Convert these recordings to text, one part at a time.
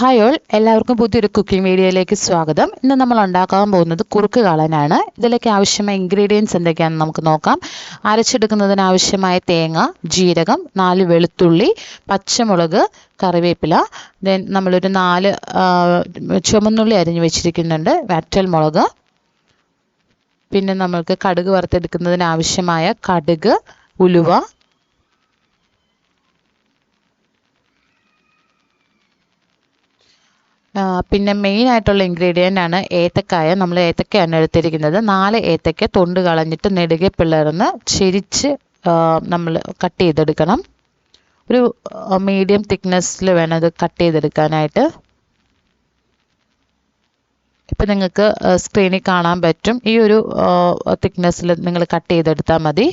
Hi all എല്ലാവർക്കും പുതിയൊരു cooking വീഡിയോയിലേക്ക് സ്വാഗതം. ഇന്ന് നമ്മൾ ഉണ്ടാക്കാൻ പോകുന്നത് കുറുക്ക് കാളനാണ്. ഇതിലേക്ക് ആവശ്യമായ ഇൻഗ്രീഡിയൻസ് എന്തൊക്കെയാണെന്ന് നമുക്ക് നോക്കാം. അരച്ചെടുക്കുന്നതിന് ആവശ്യമായ തേങ്ങ ജീരകം നാല് വെളുത്തുള്ളി പച്ചമുളക് കറിവേപ്പില. ദെൻ നമ്മളൊരു നാല് ചുമന്നുള്ളി അരിഞ്ഞു വെച്ചിരിക്കുന്നുണ്ട്. വറ്റൽ മുളക്. പിന്നെ നമ്മൾക്ക് കടുക് വറുത്തെടുക്കുന്നതിന് ആവശ്യമായ കടുക് ഉലുവ പിന്നെ മെയിൻ ആയിട്ടുള്ള ഇൻഗ്രീഡിയന്റ് ആണ് ഏത്തക്കായ. നമ്മൾ ഏത്തക്കയാണ് എടുത്തിരിക്കുന്നത്. നാല് ഏത്തക്ക തൊണ്ട് കളഞ്ഞിട്ട് നെടുകെ പിളർന്ന് ചെരിച്ച് നമ്മൾ കട്ട് ചെയ്തെടുക്കണം. ഒരു മീഡിയം തിക്നെസ്സിൽ വേണം ഇത് കട്ട് ചെയ്തെടുക്കാനായിട്ട്. ഇപ്പം നിങ്ങൾക്ക് സ്ക്രീനിൽ കാണാൻ പറ്റും. ഈ ഒരു തിക്നെസ്സിൽ നിങ്ങൾ കട്ട് ചെയ്തെടുത്താൽ മതി.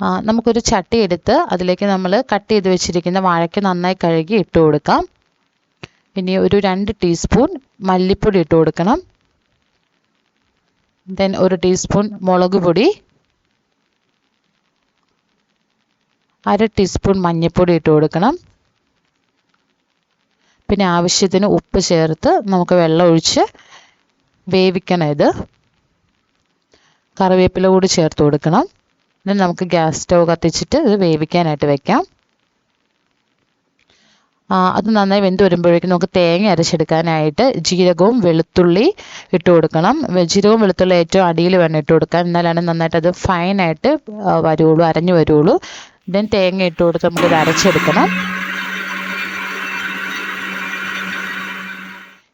നമുക്കൊരു ചട്ടി എടുത്ത് അതിലേക്ക് നമ്മൾ കട്ട് ചെയ്ത് വെച്ചിരിക്കുന്ന വാഴയ്ക്ക് നന്നായി കഴുകി ഇട്ട് കൊടുക്കാം. ഇനി ഒരു രണ്ട് ടീസ്പൂൺ മല്ലിപ്പൊടി ഇട്ട് കൊടുക്കണം. ദെൻ ഒരു ടീസ്പൂൺ മുളക് പൊടി. അര ടീസ്പൂൺ മഞ്ഞൾപ്പൊടി ഇട്ട് കൊടുക്കണം. പിന്നെ ആവശ്യത്തിന് ഉപ്പ് ചേർത്ത് നമുക്ക് വെള്ളം ഒഴിച്ച് വേവിക്കണം ഇത്. കറിവേപ്പില കൂടി ചേർത്ത് കൊടുക്കണം. ഇനി നമുക്ക് ഗ്യാസ് സ്റ്റവ് കത്തിച്ചിട്ട് ഇത് വേവിക്കാനായിട്ട് വെക്കാം. അത് നന്നായി വെന്ത് വരുമ്പോഴേക്കും നമുക്ക് തേങ്ങ അരച്ചെടുക്കാനായിട്ട് ജീരകവും വെളുത്തുള്ളി ഇട്ട് കൊടുക്കണം. ജീരകവും വെളുത്തുള്ളി ഏറ്റവും അടിയിൽ വേണം ഇട്ട് കൊടുക്കാൻ. എന്നാലാണ് നന്നായിട്ട് അത് ഫൈനായിട്ട് വരുള്ളൂ അരഞ്ഞു വരുള്ളൂ. ദെൻ തേങ്ങ ഇട്ട് കൊടുത്ത് നമുക്കിത് അരച്ചെടുക്കണം.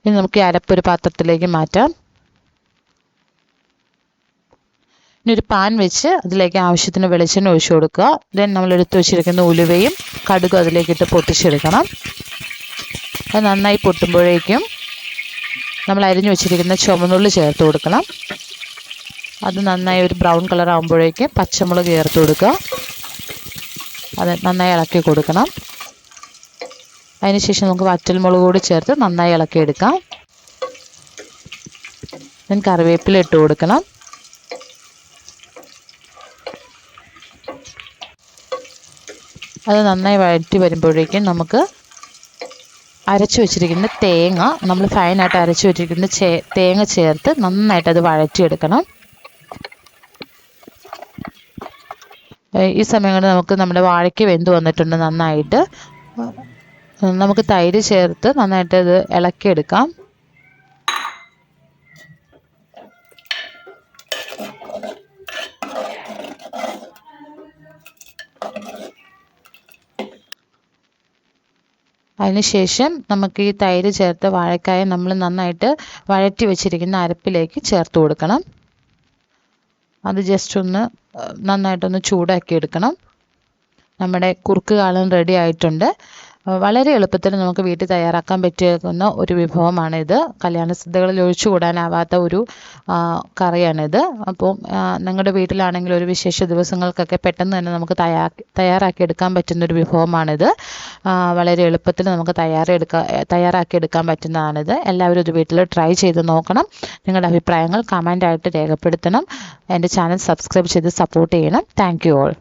ഇനി നമുക്ക് അരപ്പ് ഒരു പാത്രത്തിലേക്ക് മാറ്റാം. ഇനി ഒരു പാൻ വെച്ച് അതിലേക്ക് ആവശ്യത്തിന് വെളിച്ചെണ്ണ ഒഴിച്ചു കൊടുക്കുക. ദെൻ നമ്മൾ എടുത്തു വെച്ചിരിക്കുന്ന ഉലുവയും കടുകും അതിലേക്ക് ഇട്ട് പൊട്ടിച്ചെടുക്കണം. അത് നന്നായി പൊട്ടുമ്പോഴേക്കും നമ്മൾ അരിഞ്ഞു വെച്ചിരിക്കുന്ന ചുമന്നുള്ളി ചേർത്ത് കൊടുക്കണം. അത് നന്നായി ഒരു ബ്രൗൺ കളർ ആകുമ്പോഴേക്കും പച്ചമുളക് ചേർത്ത് കൊടുക്കുക. അത് നന്നായി ഇളക്കി കൊടുക്കണം. അതിനുശേഷം നമുക്ക് വറ്റൽമുളക് കൂടി ചേർത്ത് നന്നായി ഇളക്കിയെടുക്കാം. ഞാൻ കറിവേപ്പില ഇട്ട് കൊടുക്കണം. അത് നന്നായി വഴറ്റി വരുമ്പോഴേക്കും നമുക്ക് അരച്ചു വെച്ചിരിക്കുന്ന തേങ്ങ നമ്മൾ ഫൈനായിട്ട് അരച്ചു വെച്ചിരിക്കുന്ന ചേ തേങ്ങ ചേർത്ത് നന്നായിട്ട് അത് വഴറ്റിയെടുക്കണം. ഈ സമയം കൊണ്ട് നമുക്ക് നമ്മുടെ വാഴയ്ക്ക് വെന്ത് വന്നിട്ടുണ്ട് നന്നായിട്ട്. നമുക്ക് തൈര് ചേർത്ത് നന്നായിട്ട് ഇത് ഇളക്കിയെടുക്കാം. അതിനുശേഷം നമുക്ക് ഈ തൈര് ചേർത്ത് വാഴക്കായ നമ്മൾ നന്നായിട്ട് വഴറ്റി വെച്ചിരിക്കുന്ന അരപ്പിലേക്ക് ചേർത്ത് കൊടുക്കണം. അത് ജസ്റ്റ് ഒന്ന് നന്നായിട്ടൊന്ന് ചൂടാക്കി എടുക്കണം. നമ്മുടെ കുറുക്ക് കാളൻ റെഡി ആയിട്ടുണ്ട്. വളരെ എളുപ്പത്തിൽ നമുക്ക് വീട്ടിൽ തയ്യാറാക്കാൻ പറ്റുന്ന ഒരു വിഭവമാണിത്. കല്യാണ സദ്യകളിൽ ഒഴിച്ചുകൂടാനാവാത്ത ഒരു കറിയാണിത്. അപ്പോൾ നിങ്ങളുടെ വീട്ടിലാണെങ്കിൽ ഒരു വിശേഷ ദിവസങ്ങൾക്കൊക്കെ പെട്ടെന്ന് തന്നെ നമുക്ക് തയ്യാറാക്കി തയ്യാറാക്കിയെടുക്കാൻ പറ്റുന്ന ഒരു വിഭവമാണിത് വളരെ എളുപ്പത്തിൽ നമുക്ക് തയ്യാറെടുക്കാൻ തയ്യാറാക്കിയെടുക്കാൻ പറ്റുന്നതാണിത്. എല്ലാവരും ഇത് വീട്ടിൽ ട്രൈ ചെയ്ത് നോക്കണം. നിങ്ങളുടെ അഭിപ്രായങ്ങൾ കമന്റായിട്ട് രേഖപ്പെടുത്തണം. എന്റെ ചാനൽ സബ്സ്ക്രൈബ് ചെയ്ത് സപ്പോർട്ട് ചെയ്യണം. Thank you all.